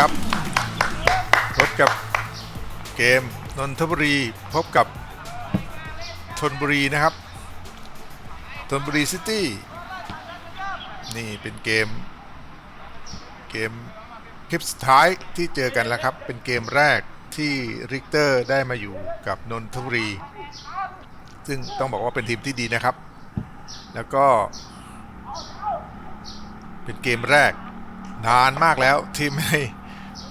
ครับพบกับเกมนนทบุรีพบกับชนบุรีนะครับชนบุรีซิตี้นี่เป็นเกมเกมคลิปสุดท้ายที่เจอกันแล้วครับ เป็นเกมแรกที่ริกเตอร์ได้มาอยู่กับนนทบุรี ซึ่งต้องบอกว่าเป็นทีมที่ดีนะครับ แล้วก็ เป็นเกมแรกนานมากแล้วที่ไม่ได้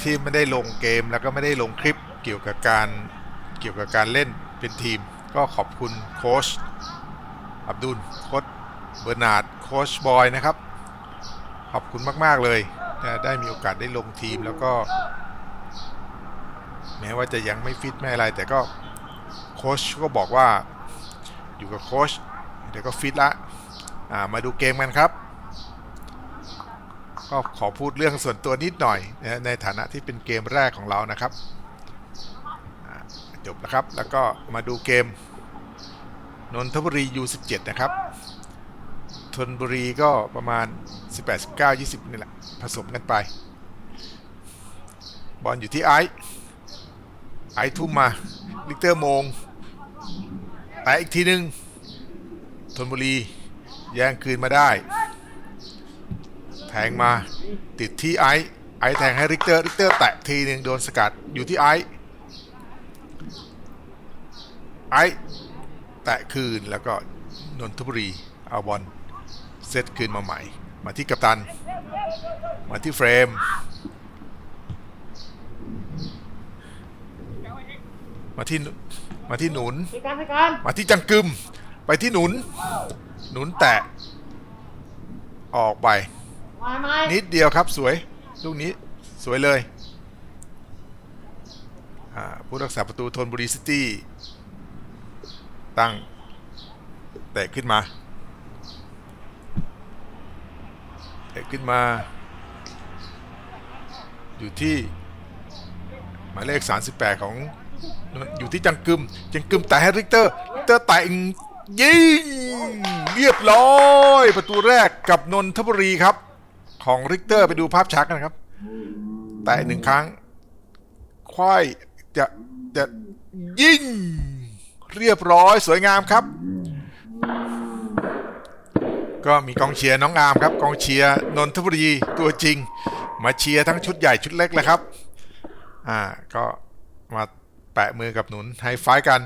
ที่ไม่ได้ลงเกมแล้วก็ไม่ได้ลงคลิปเกี่ยวกับการเกี่ยวกับการเล่นเป็นทีม ก็ขอบคุณโค้ชอับดุลโค้ชเบอร์นาร์ดโค้ชบอยนะครับ ขอบคุณมาก ๆ เลยได้มีโอกาสได้ลงทีมแล้วก็ แม้ว่าจะยังไม่ฟิตไม่อะไร แต่ก็โค้ชก็บอกว่าอยู่กับโค้ชเดี๋ยวก็ฟิตละมาดูเกมกันครับ ก็ขอพูดเรื่องส่วนตัวนิดหน่อยในฐานะที่เป็นเกมแรกของเรานะครับจบแล้วครับ แล้วก็มาดูเกมนนทบุรี U17 นะครับธนบุรีก็ประมาณ 18 19 20 นี่แหละ ผสมกันไป บอลอยู่ที่ไอซ์ไอซ์ทุ่มมา ลิกเตอร์มงแต่อีกทีนึงธนบุรีแย่งคืนมาได้ แทงมาติดที่ไอซ์ไอซ์แทงให้ริกเตอร์ริกเตอร์แตะทีหนึ่งโดนสกัดอยู่ที่ไอซ์ไอซ์แตะคืนแล้วก็นนทบุรีเอาบอลเซตคืนมาใหม่ มาที่กัปตัน มาที่เฟรม มาที่มาที่หนุนพี่การพี่การมาที่จังกึม ไปที่หนุน หนุนแตะออกไป มาไหมนิดเดียวครับสวยลูกนี้สวยเลยผู้รักษาประตูธนบุรีซิตี้ตั้งแตะขึ้นมาแตะขึ้นมา อยู่ที่หมายเลข 38 ของอยู่ที่จังกึม จังกึมแต่ให้ริกเตอร์ริกเตอร์แต่งยิงเรียบร้อย ประตูแรกกับนนทบุรีครับ ของริกเตอร์ไปดูภาพชักกันครับ แต่หนึ่งครั้งควายจะจะยิงเรียบร้อยสวยงามครับ ก็มีกองเชียร์น้องอามครับ กองเชียร์นนทบุรีตัวจริง มาเชียร์ทั้งชุดใหญ่ชุดเล็กเลยครับ อ่าก็มาแปะมือกับหนุนไฮไฟว์กัน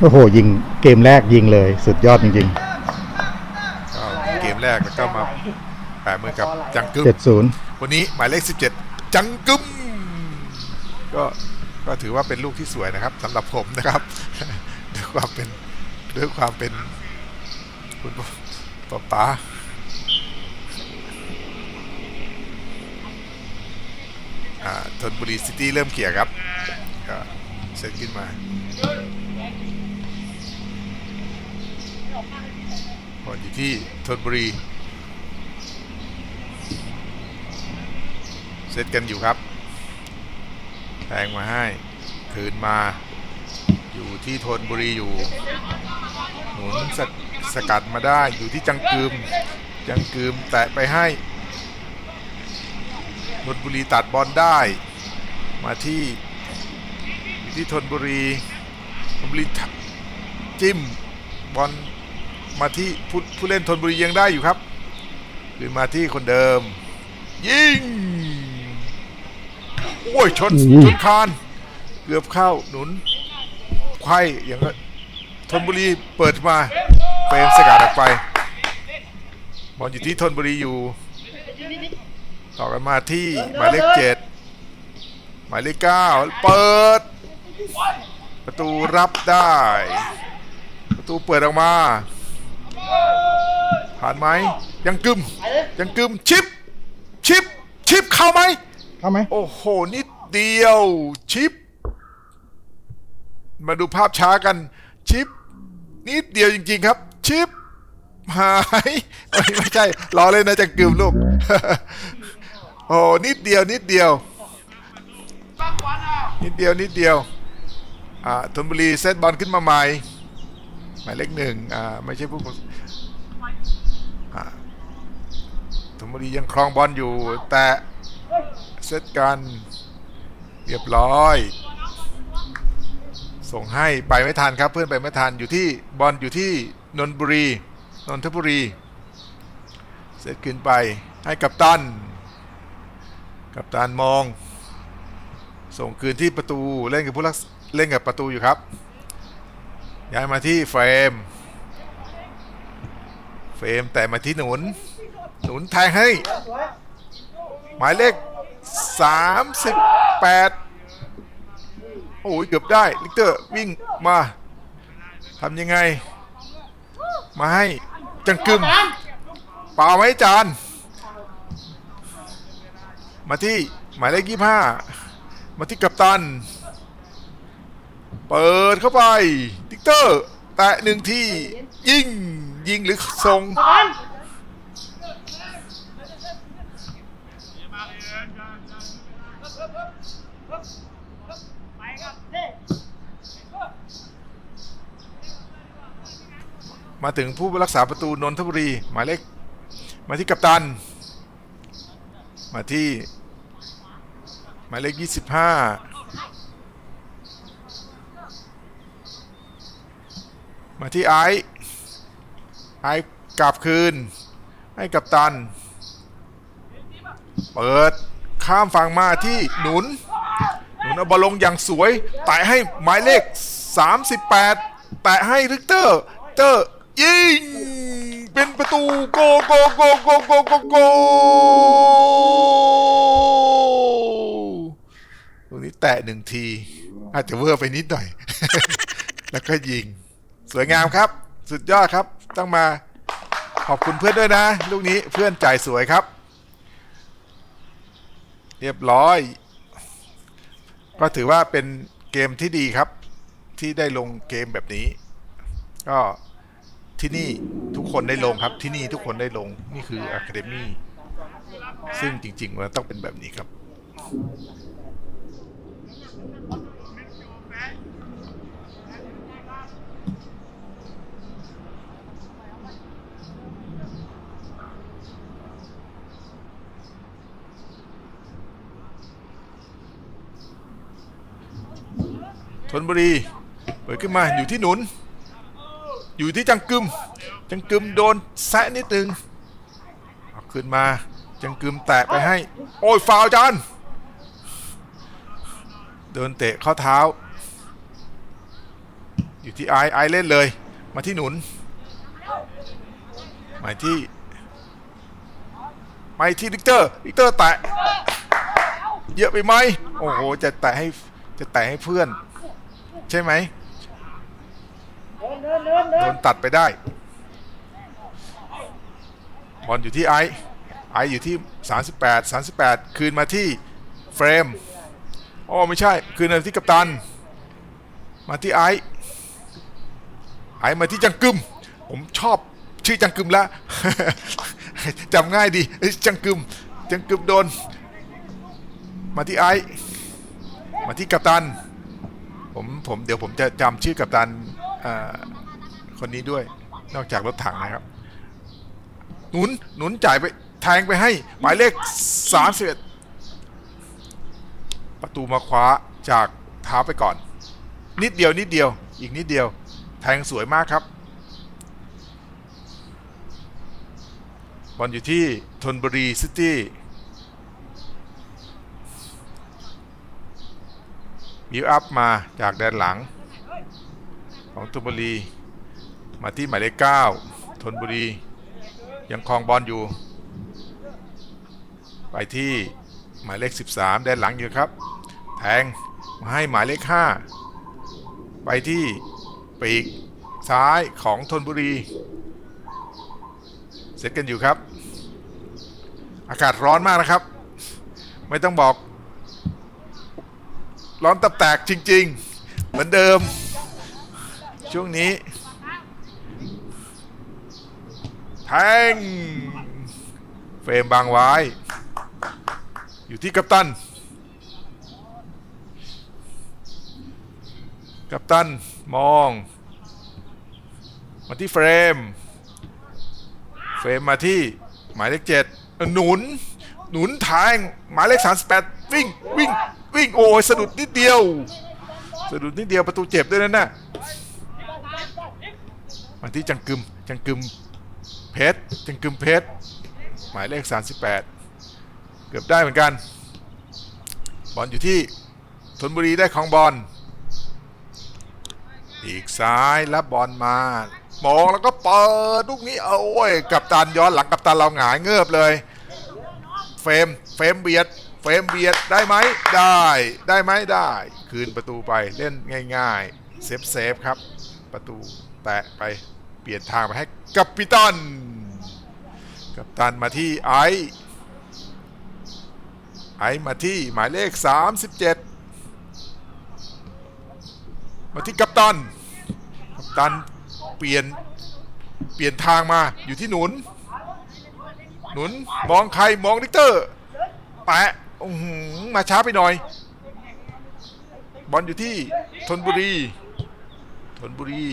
โอ้โห ยิงเกมแรกยิงเลย สุดยอดจริงก็เก มแรกแล้วก็มาแปะมือกับจังกึมๆ70วันนี้หมายเลข17จังกึมก็ก็ถือว่าเป็นลูกที่สวยนะครับสำหรับผมนะครับด้วยความเป็นด้วยความเป็นคุณป๊าป๊าอ่าธนบุรีซิตี้เริ่มเขี่ยร์ครับก็เซตขึ้นมา บอลอยู่ที่ธนบุรี เซตกันอยู่ครับแทงมาให้คืนมาอยู่ที่ทนบุรีอยู่ หนุนสกสกัดมาได้อยู่ที่จังกึม จังกึมแตะไปให้ทนบุรีตัดบอลได้ มาที่อยู่ที่ทนบุรีทนบุรีจิ้มบอล มาที่ผู้ผู้เล่นทนบุรียังได้อยู่ครับคืนมาที่คนเดิม ยิง โอ้ยชนอุ้ยชนคานเกือบเข้าหนุนไขว้อย่างก็ธนบุรีเปิดมาเฟรมสกัดออกไปบอลอยู่ที่ธนบุรีอยู่ ต่อกันมาที่หมายเลขเจ็ดหมายเลขเก้าเปิด ประตูรับได้ ประตูเปิดออกมา ผ่านไหมยังกึมยังกึมชิป ชิป ชิปเข้าไหมเข้าไหมโอ้โหนิดเดียวชิป มาดูภาพช้ากัน ชิป นิดเดียวจริง ๆ ครับ ชิป หายเอ้ยไม่ใช่ล้อเล่นนะจังกึมลูกโอ้นิดเดียวนิดเดียว นิดเดียวนิดเดียวอ่าธนบุรีเซตบอลขึ้นมาใหม่หมายเลขหนึ่งอ่าไม่ใช่ผู้อ่า ธนบุรียังครองบอลอยู่ แต่เซตกันเรียบร้อย ส่งให้ไปไม่ทันครับเพื่อนไปไม่ทันอยู่ที่บอลอยู่ที่นนบุรีนนทบุรี เซตขึ้นไปให้กับตัน กับตันมอง ส่งคืนที่ประตูเล่นกับผู้รักเล่นกับประตูอยู่ครับ ย้ายมาที่เฟรมเฟรมแต่มาที่หนุน หนุนแทงให้ หมายเลข 38 โอ้ยเกือบได้ ลิกเตอร์วิ่งมาทำยังไง มาให้จังกึมเปล่าไหมจาน มาที่หมายเลข25มาที่กัปตัน เปิดเข้าไปลิกเตอร์ แตะหนึ่งที่ ยิง ยิงหรือส่ง มาถึงผู้รักษาประตูนนทบุรี หมายเลขมาที่กัปตัน มาที่ หมายเลข 25 มาที่ไอซ์ไอซ์กลับคืน ให้กัปตัน เปิดข้ามฝั่งมาที่หนุน หนุนเอาบอลลงอย่างสวยแตะให้หมายเลข 38 แตะให้ริกเตอร์เตอร์ ยิง เป็นประตูโกโกโกโกโกโกโกตรงนี้แตะหนึ่งที อาจจะเวอร์ไปนิดหน่อย แล้วก็ยิง สวยงามครับ สุดยอดครับ ต้องมาขอบคุณเพื่อนด้วยนะ ลูกนี้เพื่อนจ่ายสวยครับ เรียบร้อย ก็ถือว่าเป็นเกมที่ดีครับ ที่ได้ลงเกมแบบนี้ ก็ ที่นี่ทุกคนได้ลงครับที่นี่ทุกคนได้ลงนี่คืออะคาเดมี่ซึ่งจริงๆมันต้องเป็นแบบนี้ครับธนบุรี เปิดขึ้นมาอยู่ที่หนุน อยู่ที่จังกึม จังกึมโดนแซะนิดนึงเอาขึ้นมา จังกึมแตะไปให้ โอ้ยฟาวจานเดินเตะเข้าเท้า อยู่ที่ไอไอเล่นเลย มาที่หนุนมาที่มาที่ลิกเตอร์ลิกเตอร์แตะเยอะไปไหมโอ้โห จะแตะให้ จะแตะให้เพื่อน ใช่ไหม โดนตัดไปได้ บอลอยู่ที่ไอซ์ไอซ์อยู่ที่ 38 38 คืนมาที่เฟรมอ๋อไม่ใช่ คืนมาที่กัปตัน มาที่ไอซ์ไอซ์มาที่จังกึม ผมชอบชื่อจังกึมแล้วจำง่ายดีจังกึม จังกึมโดน มาที่ไอซ์มาที่กัปตัน ผมผมเดี๋ยวผมจะจำชื่อกัปตัน คนนี้ด้วย นอกจากรถถังนะครับ หนุนหนุนจ่ายไปแทงไปให้ หมายเลข31ประตูมาคว้าจากเท้าไปก่อน นิดเดียวนิดเดียว อีกนิดเดียว แทงสวยมากครับบอลอยู่ที่ธนบุรีซิตี้บิวอัพมาจากแดนหลัง ของธนบุรี มาที่หมายเลขเก้าธนบุรี ยังครองบอลอยู่ ไปที่หมายเลข 13แดนหลังอยู่ครับ แทงมาให้หมายเลข 5 ไปที่ปีกซ้ายของธนบุรี เสร็จกันอยู่ครับ อากาศร้อนมากนะครับ ไม่ต้องบอก ร้อนตับแตกจริง ๆ เหมือนเดิม ช่วงนี้แทงเฟรมบางไว้ อยู่ที่กัปตัน กัปตันมอง มาที่เฟรม เฟรมมาที่หมายเลขเจ็ดหนุน หนุนทางหมายเลข38วิ่งวิ่งวิ่งโอ้ยสะดุดนิดเดียว สะดุดนิดเดียวประตูเจ็บด้วยนั่นน่ะ มาที่จังกึมจังกึมเพชรจังกึมเพชรหมายเลข 38 เกือบได้เหมือนกัน บอลอยู่ที่ธนบุรีได้ของบอลอีกซ้ายรับบอลมามองแล้วก็เปิดลูกนี้เอาโอ้ยกับตันย้อนหลังกับตันเราหงายเงือบเลย เฟรมเฟรมเบียดเฟรมเบียดได้ไหมได้ได้ไหมได้ คืนประตูไปเล่นง่าย ๆ เซฟเซฟครับประตู แตะไปเปลี่ยนทางไปให้กัปตัน กัปตันมาที่ไอไอมาที่หมายเลข 37 มาที่กัปตัน กัปตันเปลี่ยนเปลี่ยนทางมาอยู่ที่หนุน หนุนมองใครมองลิกเตอร์แปะอื้อหือมาช้าไปหน่อย บอลอยู่ที่ธนบุรีธนบุรี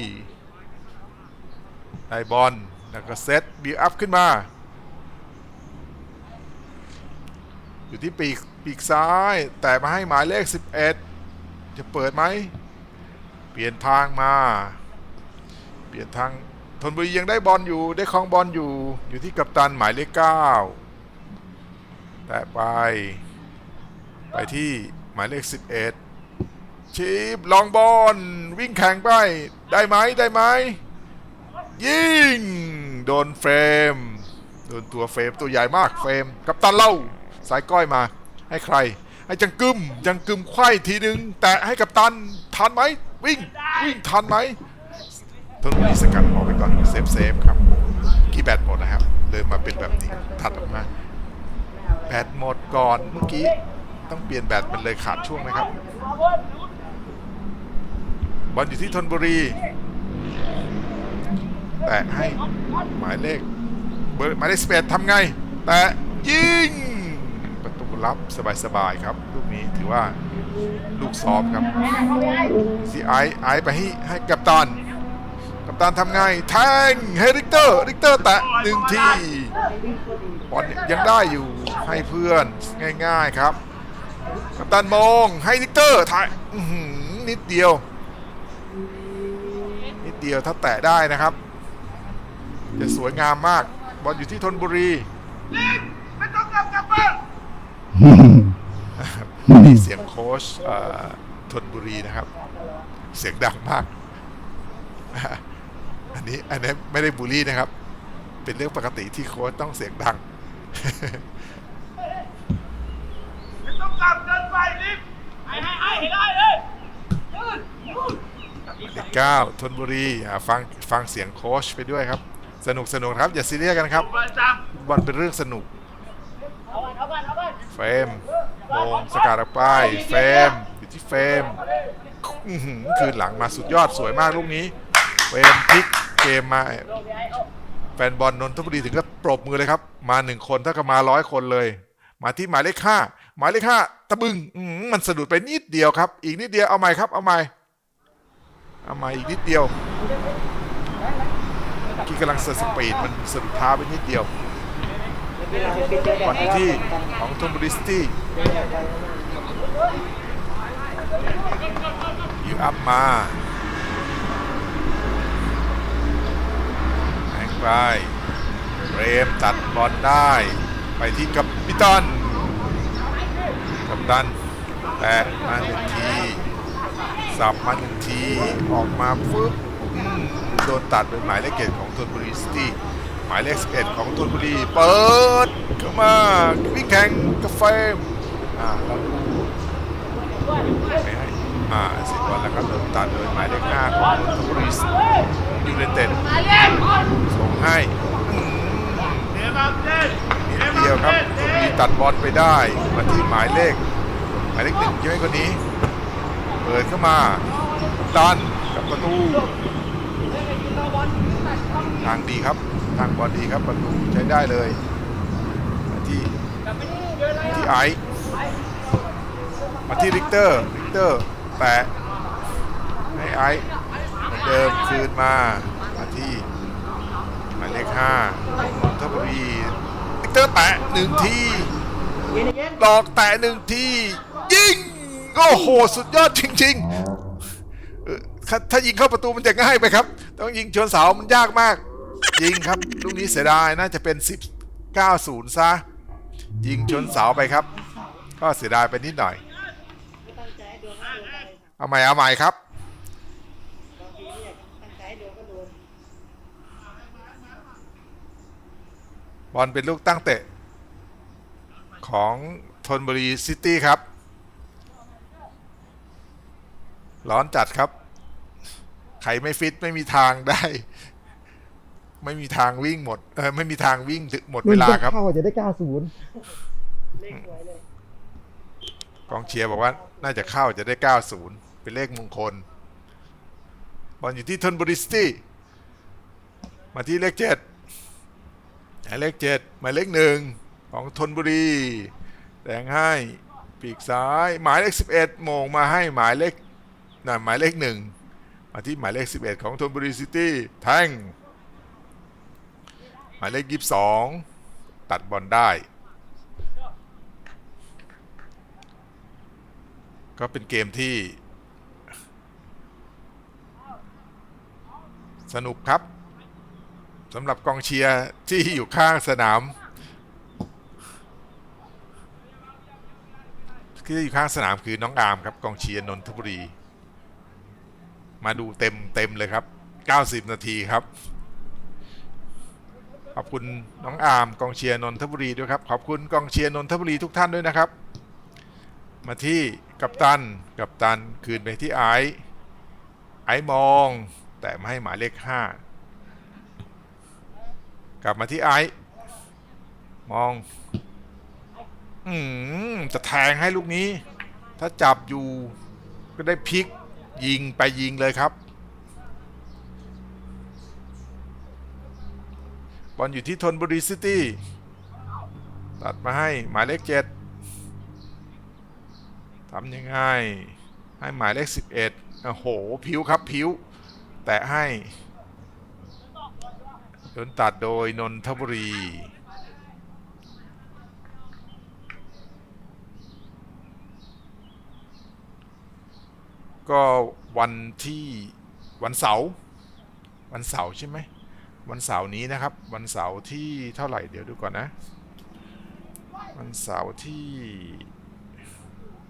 ได้บอลแล้วก็เซตบีอัพขึ้นมา อยู่ที่ปีกปีกซ้าย แต่มาให้หมายเลข 11 จะเปิดไหม เปลี่ยนทางมา เปลี่ยนทางธนบุรียังได้บอลอยู่ได้ครองบอลอยู่อยู่ที่กัปตันหมายเลข 9 แต่ไป ไปที่หมายเลข 11ชีบลองบอลวิ่งแข่งไป ได้ไหมได้ไหม ยิงโดนเฟรม โดนตัวเฟรมตัวใหญ่มากเฟรม กัปตันเล่าสายก้อยมา ให้ใคร ให้จังกึมจังกึมไขว้ทีนึง แตะให้กัปตันทันไหมวิ่งวิ่งทันไหมทนบุรีสกัดออกไปก่อนเซฟเซฟครับกี่แบตหมดนะครับ เลยมาเป็นแบบนี้ถัดออกมาแบตหมดก่อนเมื่อกี้ต้องเปลี่ยนแบตมันเลยขาดช่วงนะครับบอลอยู่ที่ธนบุรี แตะให้หมายเลขเบอร์หมายเลขสเปดทำไง แตะยิง ประตูรับสบายๆครับลูกนี้ถือว่าลูกซ้อมครับซีไอไอไปให้ให้กัปตันกัปตันทำไง แทงให้ริกเตอร์ริกเตอร์แตะหนึ่งทีบอลยังได้อยู่ให้เพื่อนง่ายๆครับ กัปตันมองให้ริกเตอร์ถ่ายนิดเดียว นิดเดียวถ้าแตะได้นะครับ จะสวยงามมาก บอลอยู่ที่ธนบุรีนี่เสียงโค้ชเอ่อธนบุรีนะครับ เสียงดังมาก อันนี้อันนี้ไม่ได้บูลลี่นะครับ เป็นเรื่องปกติที่โค้ชต้องเสียงดังต้องกลับเดินไปรีบให้ให้ให้ให้ได้เลยยืดยืดเลขเก้าธนบุรีอ่าฟังฟังเสียงโค้ชไปด้วยครับ สนุกสนุกครับ อย่าซีเรียสกันครับประจฟุตบอลเป็นเรื่องสนุกเอากันเอากันเอากันเฟรมโมงสกัดออกไปเฟรมอยู่ที่เฟรมอื้อหือคืนหลังมาสุดยอดสวยมากลูกนี้เฟรมพลิกเกมมาแฟนบอลนนทบุรีถึงก็ปรบมือเลยครับ มาหนึ่งคนถ้ากับมาร้อยคนเลย มาที่หมายเลขห้าหมายเลขห้าตะบึงอื้อหือมันสะดุดไปนิดเดียวครับ อีกนิดเดียวเอาใหม่ครับ เอาใหม่เอาใหม่อีกนิดเดียวเมื่อ กี้กำลังเซอร์สปีดมันสะดุดเท้าไปนิดเดียวบอลที่ของธนบุรีซิตี้ยิงอัพมาแหงไปเรมตัดบอลได้ ไปที่กัปตันกัปตันแตะมาหนึ่งทีสับมาหนึ่งที ออกมาฟึบ โดนตัดเป็นหมายเลขเกตของธนบุรีซิตี้หมายเลข11ของธนบุรีเปิดเข้ามาวิ่งแข่งกาแฟอ่าแล้วไม่ให้อ่าสิบวันแล้วครับโดนตัดโดยหมายเลขห้าของนนบุรียูไนเต็ดส่งให้เดี่ยวมาเต้นนิดเดียวครับนนทบุรีตัดบอลไปได้มาที่หมายเลขหมายเลขหนึ่งใช่ไหมคนนี้ เปิดเข้ามาตันกับประตู ทางดีครับทางบอลดีครับประตูใช้ได้เลยที่ที่ไอซ์มาที่ริกเตอร์ริกเตอร์แตะให้ไอซ์เหมือนเดิมคืนมามาที่หมายเลขห้านนทบุรีริกเตอร์แตะหนึ่งทีดอกแตะหนึ่งทียิงโอ้โหสุดยอดจริงๆเออถ้าถ้ายิงเข้าประตูมันจะง่ายไปครับ ต้องยิงชนเสามันยากมาก ยิงครับ ลูกนี้เสียดายน่าจะเป็น 10 90 ซะ ยิงชนเสาไปครับ ก็เสียดายไปนิดหน่อย เอาใหม่เอาใหม่ครับ บอลเป็นลูกตั้งเตะ ของธนบุรีซิตี้ครับ ร้อนจัดครับ ใครไม่ฟิตไม่มีทางได้ ไม่มีทางวิ่งหมดเออไม่มีทางวิ่งถึงหมดเวลาครับเข้าจะได้90กองเชียร์บอกว่า น่าจะเข้าจะได้90เป็นเลขมงคลบอลอยู่ที่ธนบุรีซิตี้มาที่เลขเจ็ดหมายเลขเจ็ดหมายเลขหนึ่งของธนบุรีแดงให้ปีกซ้าย หมายเลขสิบเอ็ดโมงมาให้หมายเลขน่ะหมายเลขหนึ่งมาที่หมายเลขสิบเอ็ดของธนบุรีซิตี้แทง หมายเลขยี่สิบสองตัดบอลได้ ก็เป็นเกมที่ สนุกครับสำหรับกองเชียร์ที่อยู่ข้างสนามที่อยู่ข้างสนามคือน้องอาร์มครับกองเชียร์นนทบุรี มาดูเต็มเต็มเลยครับ 90 นาทีครับ ขอบคุณน้องอาร์มกองเชียร์นนทบุรีด้วยครับ ขอบคุณกองเชียร์นนทบุรีทุกท่านด้วยนะครับ มาที่กัปตัน กัปตันคืนไปที่ไอซ์ไอซ์มอง แต่ไม่ให้หมายเลขห้ากลับมาที่ไอซ์มอง อืมจะแทงให้ลูกนี้ ถ้าจับอยู่ก็ได้พลิกยิงไปยิงเลยครับ บอลอยู่ที่ธนบุรีซิตี้ ตัดมาให้หมายเลขเจ็ดทำยังไง ให้หมายเลข11โอ้โห ผิวครับผิว แตะให้โดนตัดโดยนนทบุรีก็วันที่วันเสาร์วันเสาร์ใช่ไหม วันเสาร์นี้นะครับ วันเสาร์ที่เท่าไหร่เดี๋ยวดูก่อนนะ วันเสาร์ที่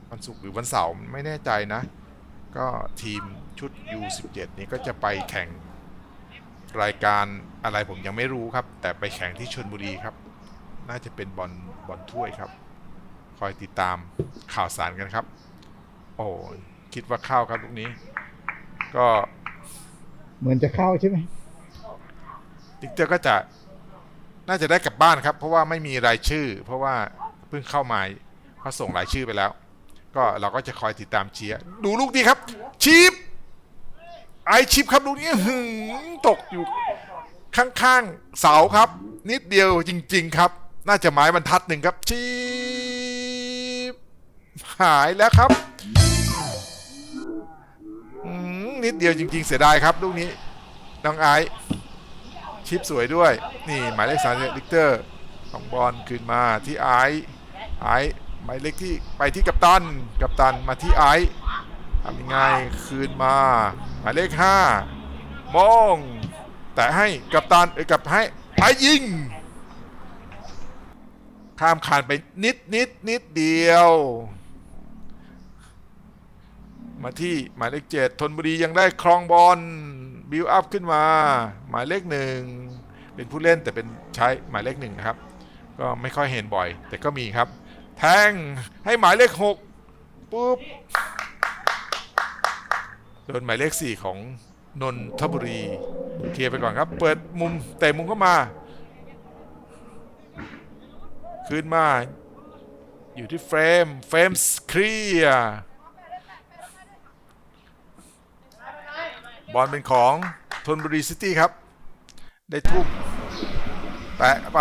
วันศุกร์หรือวันเสาร์ไม่แน่ใจนะ ก็ทีมชุด U17 นี้ก็จะไปแข่งรายการอะไรผมยังไม่รู้ครับ แต่ไปแข่งที่ชนบุรีครับ น่าจะเป็นบอลบอลถ้วยครับ คอยติดตามข่าวสารกันครับ โอ้คิดว่าเข้าครับลูกนี้ ก็เหมือนจะเข้าใช่ไหม ดิกเตอร์ก็จะน่าจะได้กลับบ้านครับ เพราะว่าไม่มีรายชื่อ เพราะว่าเพิ่งเข้ามาเขาส่งรายชื่อไปแล้ว ก็เราก็จะคอยติดตามเชียร์ดูลูกนี้ครับชิปไอชิปครับลูกนี้หึงตกอยู่ข้างๆเสาครับ นิดเดียวจริง ๆ ครับ น่าจะไม้บรรทัดหนึ่งครับชิปหายแล้วครับนิดเดียวจริง ๆ เสียดายครับลูกนี้น้องไอ ชิปสวยด้วย นี่หมายเลขสามลิกเตอร์ของบอลคืนมาที่ไอซ์ไอซ์หมายเลขที่ไปที่กัปตัน กัปตันมาที่ไอซ์ทำยังไงคืนมา หมายเลขห้ามองแต่ให้กัปตันเอ้ยกับให้ไอยิงข้ามคานไปนิดนิดนิดเดียว มาที่หมายเลขเจ็ดธนบุรียังได้ครองบอล บิวอัพขึ้นมา หมายเลขหนึ่งเป็นผู้เล่นแต่เป็นใช้หมายเลขหนึ่งนะครับ ก็ไม่ค่อยเห็นบ่อย แต่ก็มีครับ แทงให้หมายเลขหกปุ๊บโดนหมายเลขสี่ของนนทบุรีเคลียร์ไปก่อนครับ เปิดมุมเตะมุมเข้ามาขึ้นมา อยู่ที่เฟรมเฟรมเคลียร์ บอลเป็นของธนบุรีซิตี้ครับ ได้ทุ่มแตะไป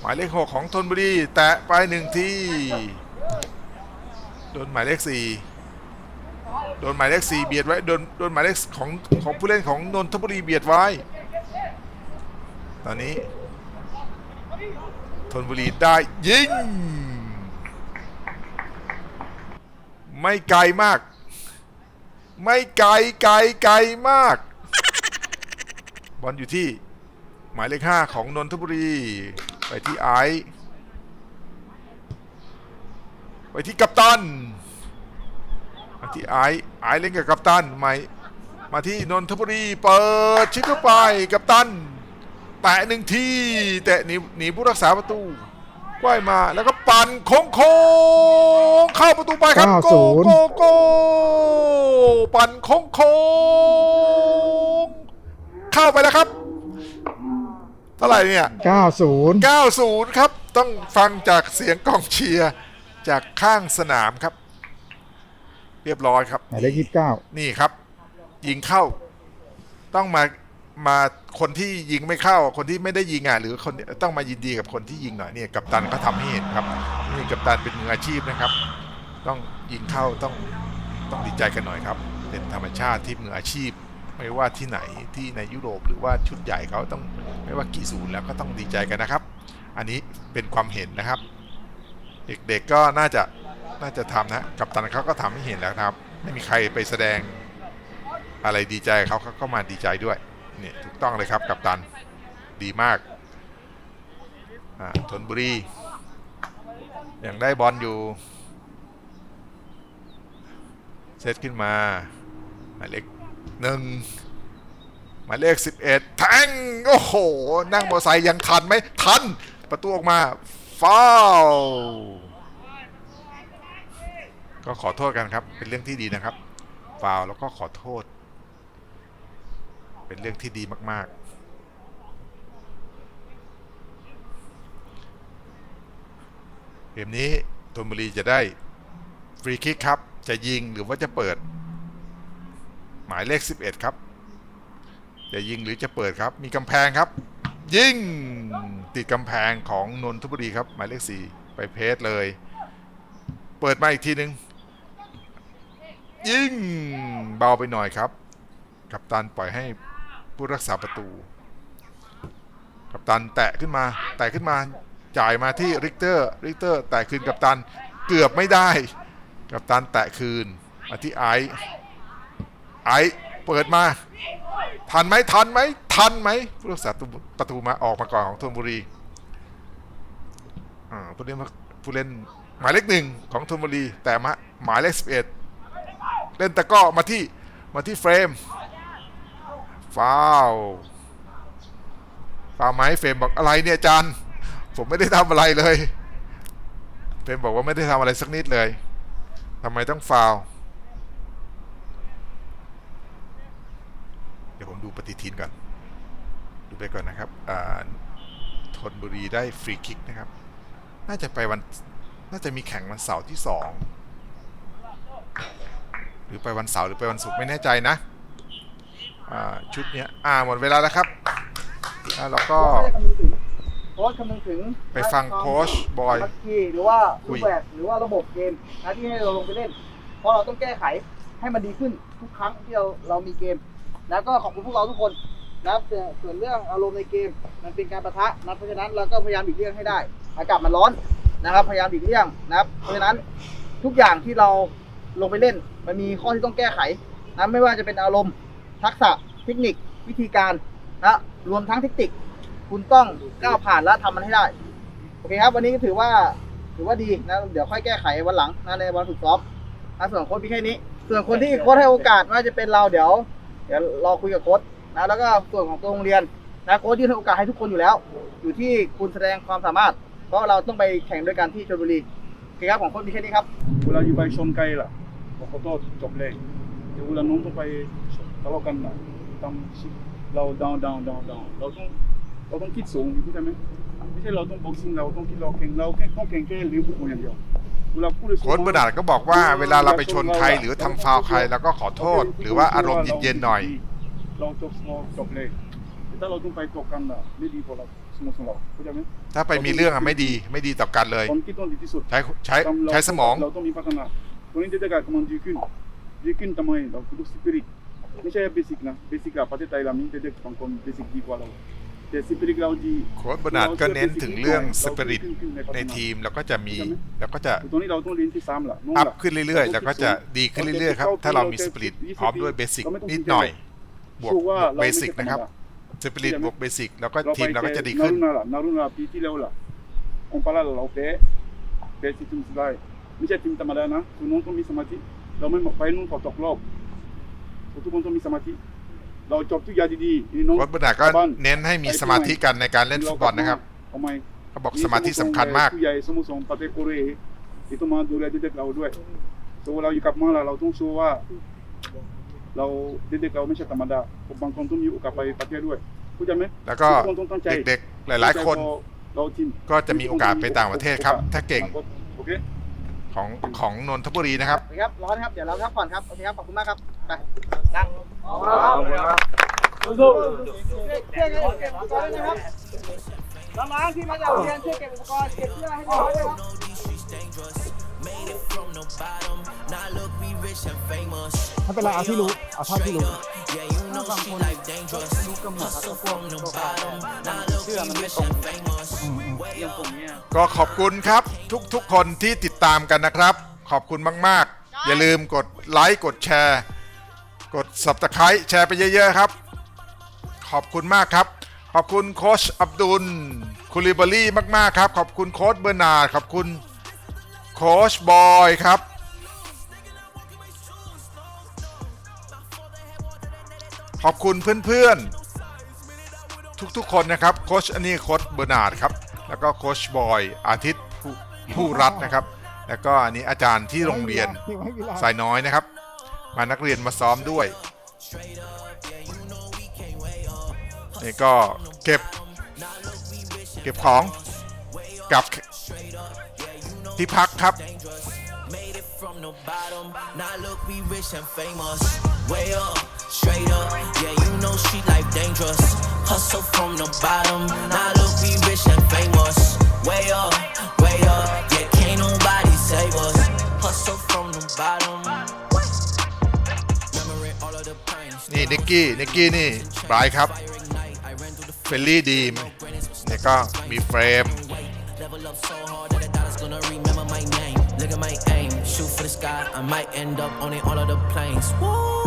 หมายเลขหกของธนบุรี แตะไปหนึ่งทีโดนหมายเลขสี่โดนหมายเลขสี่เบียดไว้โดนโดนหมายเลขของของผู้เล่นของนนทบุรีเบียดไว้ ตอนนี้ธนบุรีได้ยิง ไม่ไกลมาก ไม่ไกลไกลไกลมาก บอลอยู่ที่ หมายเลขห้าของนนทบุรี ไปที่ไอซ์ไปที่กัปตันมาที่ไอซ์ไอซ์เล่นกับกัปตันใหม่มาที่นนทบุรีเปิดชิดเข้าไปกัปตันแตะหนึ่งทีแตะหนีหนีผู้รักษาประตู ว่ายมาแล้วก็ปั่นโค้งโค้งๆเข้าประตูไปครับโก90โกโกปั่นโค้งโค้งๆเข้าไปแล้วครับเท่าไหร่เนี่ย90 90 ครับ ต้องฟังจากเสียงกองเชียร์จากข้างสนามครับ เรียบร้อยครับหมายเลข29นี่ครับ ยิงเข้า ต้องมา มาคนที่ยิงไม่เข้า คนที่ไม่ได้ยิงอะหรือคนต้องมายินดีกับคนที่ยิงหน่อยเนี่ยกัปตันก็ทำให้เห็นครับนี่กัปตันเป็นมืออาชีพนะครับ ต้องยิงเข้าต้องต้องดีใจกันหน่อยครับ เป็นธรรมชาติที่มืออาชีพ ไม่ว่าที่ไหนที่ในยุโรปหรือว่าชุดใหญ่เขาต้องไม่ว่ากี่ศูนย์แล้วก็ต้องดีใจกันนะครับ อันนี้เป็นความเห็นนะครับ เด็กๆก็น่าจะน่าจะทำนะกัปตันเขาก็ทำให้เห็นแล้วครับ ไม่มีใครไปแสดงอะไรดีใจเขาเขาก็มาดีใจด้วย เนี่ยถูกต้องเลยครับกัปตันดีมากอ่าธนบุรียังได้บอลอยู่ เซตขึ้นมาหมายเลขหนึ่งหมายเลขสิบเอ็ดแทง โอ้โห นั่งมอเตอร์ไซค์ยังทันไหมทัน ประตูออกมาฟาวก็ขอโทษกันครับ เป็นเรื่องที่ดีนะครับฟาวแล้วก็ขอโทษ เป็นเรื่องที่ดีมาก ๆ เกมนี้ธนบุรีจะได้ ฟรีคิกครับ จะยิงหรือว่าจะเปิด หมายเลข 11 ครับ จะยิงหรือจะเปิดครับ มีกำแพงครับ ยิง ติดกำแพงของนนทบุรีครับ หมายเลข 4 ไปเพสเลย เปิดมาอีกทีหนึ่งยิงเบาไปหน่อยครับ กัปตันปล่อยให้ ผู้รักษาประตู กัปตันแตะขึ้นมา แตะขึ้นมา จ่ายมาที่ริกเตอร์ ริกเตอร์แตะคืนกัปตัน เกือบไม่ได้ กัปตันแตะคืน มาที่ไอซ์ไอซ์เปิดมา ทันไหมทันไหมทันไหมผู้รักษาประตูมาออกมาก่อนของธนบุรีอ่าผู้เล่นผู้เล่นหมายเลขหนึ่งของธนบุรี แต่มาหมายเลขสิบเอ็ดเล่นตะก้อมาที่มาที่เฟรม ฟาวฟาวไหมเฟรมบอกอะไรเนี่ยอาจานผมไม่ได้ทำอะไรเลย เฟรมบอกว่าไม่ได้ทำอะไรสักนิดเลยทำไมต้องฟาวเดี๋ยวผมดูปฏิทินก่อน ดูไปก่อนนะครับอ่าธนบุรีได้ฟรีคิกนะครับ น่าจะไปวัน น่าจะมีแข่งวันเสาร์ที่สองหรือไปวันเสาร์หรือไปวันศุกร์ไม่แน่ใจนะ อ่าชุดเนี้ยอ่าหมดเวลาแล้วครับอ่าแล้วก็ โค้ชคำนึงถึงไปฟังโค้ชบอยลักกี้หรือว่าคุรูย ปแบบหรือว่าระบบเกมนะที่ให้เราลงไปเล่น เพราะเราต้องแก้ไขให้มันดีขึ้นทุกครั้งที่เราเรามีเกม แล้วก็ขอบคุณพวกเราทุกคนนะครับแต่ส่วนเรื่องอารมณ์ในเกม มันเป็นการประทะนะเพราะฉะนั้นเราก็พยายามหลีกเลี่ยงให้ได้ อากาศมันร้อนนะครับ พยายามหลีกเลี่ยงนะครับเพราะฉะนั้นทุกอย่างที่เราลงไปเล่น มันมีข้อที่ต้องแก้ไขนะไม่ว่าจะเป็นอารมณ์ ทักษะเทคนิควิธีการนะรวมทั้งเทคนิคคุณต้องก้าวผ่านและทำมันให้ได้ โอเคครับ วันนี้ก็ถือว่าถือว่าดีนะ เดี๋ยวค่อยแก้ไขวันหลังนะในวันฝึกซ้อมนะส่วนโค้ชมีแค่นี้ ส่วนคนที่โค้ชให้โอกาสว่าจะเป็นเราเดี๋ยว เดี๋ยวรอคุยกับโค้ชนะแล้วก็ส่วนของตัวโรงเรียนนะโค้ชยื่นให้โอกาสให้ทุกคนอยู่แล้ว อยู่ที่คุณแสดงความสามารถ เพราะเราต้องไปแข่งด้วยกันที่ชลบุรีโอเคครับของโค้ชมีแค่นี้ครับเวลาอยู่ไปชนไกลล่ะเราขอโทษจบเลยเดี๋ยวเวลาน้องต้องไป เลาะกันล่ะทำชิเราดาวดาวดาวดาวเราต้องเราต้องคิดสูงเข้าใจไหมไม่ใช่เราต้องบ็อกซิ่งเราต้องคิดเราเก่งเราแค่ต้องเก่งแค่ลิเวอร์พูลอย่างเดียวเวลาพูดโค้ชเบอร์นาร์ดก็บอกว่าเวลาเราไปชนใครหรือทำฟาวล์ใครเราก็ขอโทษ หรือว่าอารมณ์เย็นๆหน่อยเราจบเราจบเลยแต่ถ้าเราต้องไปตกกันล่ะไม่ดีพอเราสมองเราเข้าใจไหมถ้าไปมีเรื่องอะไม่ดีไม่ดีต่อกันเลยความคิดต้องดีที่สุดใช้ใช้ใช้สมองเราต้องมีพัฒนาคนนี้จะได้กำลังดีขึ้นดีขึ้นทำไมเราคือสปิริต ไม่ใช่เบสิกนะ เบสิกอะประเทศไทยเรามีเด็กบางคนเบสิกดีกว่าเรา แต่สปิริตเราดีโค้ชบรนาร์ดก็เน้นถึงเรื่องสปิริตในทีมแล้วก็จะมีแล้วก็จะตรงนี้เราต้องเรียนที่ซ้ำล่ะน้องอัพล่ะขึ้นเรื่อยๆ แล้วก็จะดีขึ้นเรื่อยๆครับ ถ้าเรามีสปิริตพร้อมด้วยเบสิกนิดหน่อย บวกสู้ว่าเบสิกนะครับสปิริตบวกเบสิกแล้วก็ทีมเราก็จะดีขึ้นนารุณาล่ะนารุณาปีที่แล้วล่ะองปาราเราแพ้แพ้ที่ทีมสุดท้ายไม่ใช่ทีมธรรมดานะทุกน้องต้องมีสมาธิเราไม่ไปนู่นขอตกรอบ ทุกคนต้องมีสมาธิ เราจบทุกอย่างดีๆนี่น้องโค้ชบรนาร์ดก็เน้นให้มีสมาธิกันในการเล่นฟุตบอลนะครับทำไมเขาบอกสมาธิสำคัญมากผู้ใหญ่สโมสรปาเตโกเรที่ต้องมาดูแลเด็กๆเราด้วยตัวเราอยู่กับมาเราเราต้องโชว์ว่า เราเด็กๆเราไม่ใช่ธรรมดาบางคนต้องมีโอกาสไปประเทศด้วยเข้าใจไหมแล้วก็ทุคนต้องตั้งใจเด็กๆหลาย ๆ คนเราทีมก็จะมีโอกาสไปต่างประเทศครับ ถ้าเก่งโอเคของของนนทบุรีนะครับโอเคครับร้อนครับ เดี๋ยวเราพักผ่อนครับ โอเคครับ ขอบคุณมากครับ ไปนั่งเพื่อนกันเก็บอุปกรณ์ด้วยนะครับน้องๆที่มาจากโรงเรียนช่วยเก็บอุปกรณ์เก็บเสื้อให้เรียบร้อยด้วยครับ ไม่เป็นไรเอาที่รู้เอาเท่าที่รู้ก็ขอบคุณครับทุกๆคนที่ติดตามกันนะครับ ขอบคุณมากๆ อย่าลืมกดไลค์กดแชร์ กด subscribe แชร์ไปเยอะๆครับ ขอบคุณมากครับ ขอบคุณโค้ชอับดุลคุลิบารีมากๆครับ ขอบคุณโค้ชเบอร์นาร์ดขอบคุณโค้ชบอยครับขอบคุณเพื่อนๆ ทุกๆคนนะครับโค้ชอันนี้โค้ชเบอร์นาร์ดครับแล้วก็โค้ชบอยอาทิตย์ผู้ผู้รัฐนะครับ แล้วก็อันนี้อาจารย์ที่โรงเรียนสายน้อยนะครับ มานักเรียนมาซ้อมด้วยนี่ก็เก็บ เก็บของกลับที่พักครับ Made it from the bottom. Now look, we rich and famous. Way up, straight up. Yeah, you know street life dangerous. Hustle from the bottom. Now look, we rich and famous. Way up, way up. Yeah, can't nobody save us. Hustle from the bottom. นี่นิกกี้นิกกี้นี่บรายครับเฟลลี่ดีมนี่ก็มีเฟรม Level up so hard that the dollars gonna remember my name. Look at my aim, shoot for the sky. I might end up owning all of the planes. Woo!